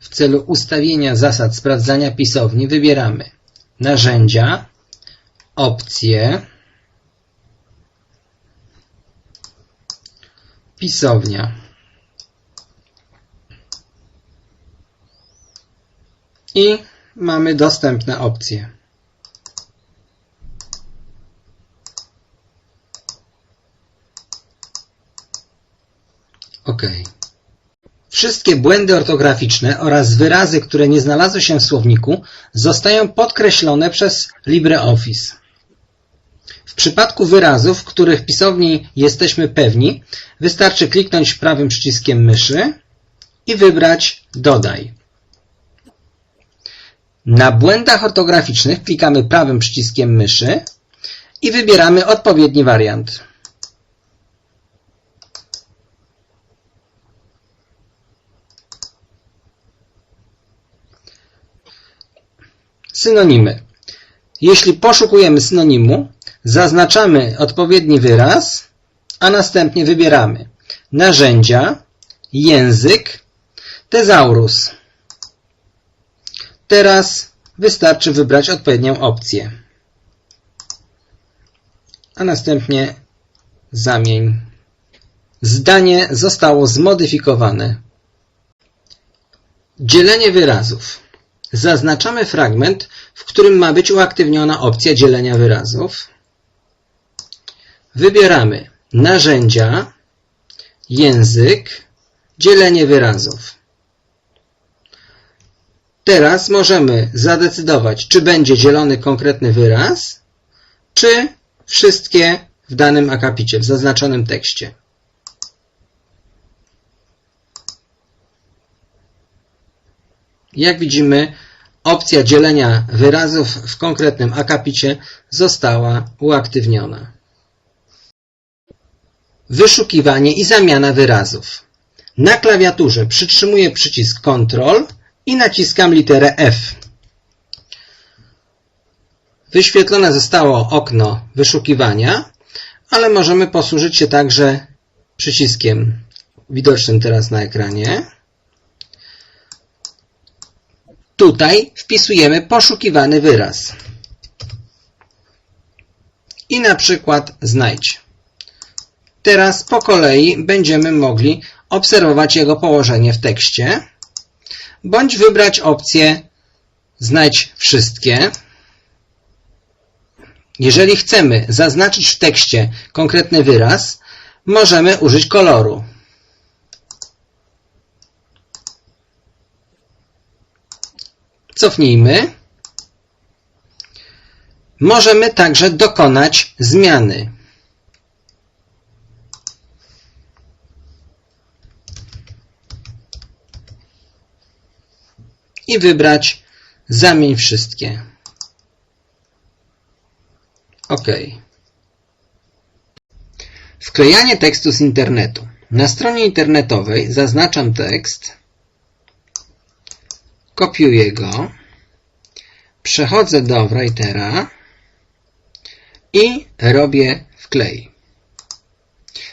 w celu ustawienia zasad sprawdzania pisowni wybieramy Narzędzia, Opcje, Pisownia. I mamy dostępne opcje. OK. Wszystkie błędy ortograficzne oraz wyrazy, które nie znalazły się w słowniku, zostają podkreślone przez LibreOffice. W przypadku wyrazów, których pisowni jesteśmy pewni, wystarczy kliknąć prawym przyciskiem myszy i wybrać Dodaj. Na błędach ortograficznych klikamy prawym przyciskiem myszy i wybieramy odpowiedni wariant. Synonimy. Jeśli poszukujemy synonimu, zaznaczamy odpowiedni wyraz, a następnie wybieramy narzędzia, język, tezaurus. Teraz wystarczy wybrać odpowiednią opcję, a następnie zamień. Zdanie zostało zmodyfikowane. Dzielenie wyrazów. Zaznaczamy fragment, w którym ma być uaktywniona opcja dzielenia wyrazów. Wybieramy narzędzia, język, dzielenie wyrazów. Teraz możemy zadecydować, czy będzie dzielony konkretny wyraz, czy wszystkie w danym akapicie, w zaznaczonym tekście. Jak widzimy, opcja dzielenia wyrazów w konkretnym akapicie została uaktywniona. Wyszukiwanie i zamiana wyrazów. Na klawiaturze przytrzymuję przycisk Ctrl i naciskam literę F. Wyświetlone zostało okno wyszukiwania, ale możemy posłużyć się także przyciskiem widocznym teraz na ekranie. Tutaj wpisujemy poszukiwany wyraz. I na przykład znajdź. Teraz po kolei będziemy mogli obserwować jego położenie w tekście, bądź wybrać opcję znajdź wszystkie. Jeżeli chcemy zaznaczyć w tekście konkretny wyraz, możemy użyć koloru. Cofnijmy. Możemy także dokonać zmiany. I wybrać Zamień wszystkie. OK. Wklejanie tekstu z internetu. Na stronie internetowej zaznaczam tekst, kopiuję go, przechodzę do Writera i robię wklej.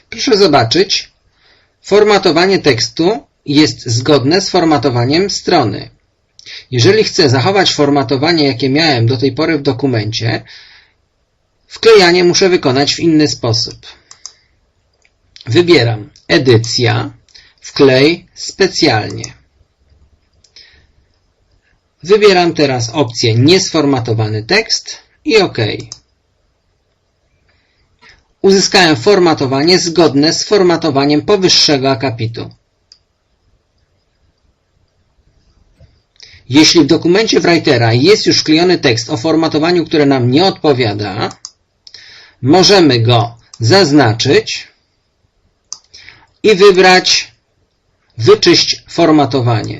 Proszę zobaczyć, formatowanie tekstu jest zgodne z formatowaniem strony. Jeżeli chcę zachować formatowanie, jakie miałem do tej pory w dokumencie, wklejanie muszę wykonać w inny sposób. Wybieram Edycja, Wklej specjalnie. Wybieram teraz opcję Niesformatowany tekst i OK. Uzyskałem formatowanie zgodne z formatowaniem powyższego akapitu. Jeśli w dokumencie Writera jest już wklejony tekst o formatowaniu, które nam nie odpowiada, możemy go zaznaczyć i wybrać Wyczyść formatowanie.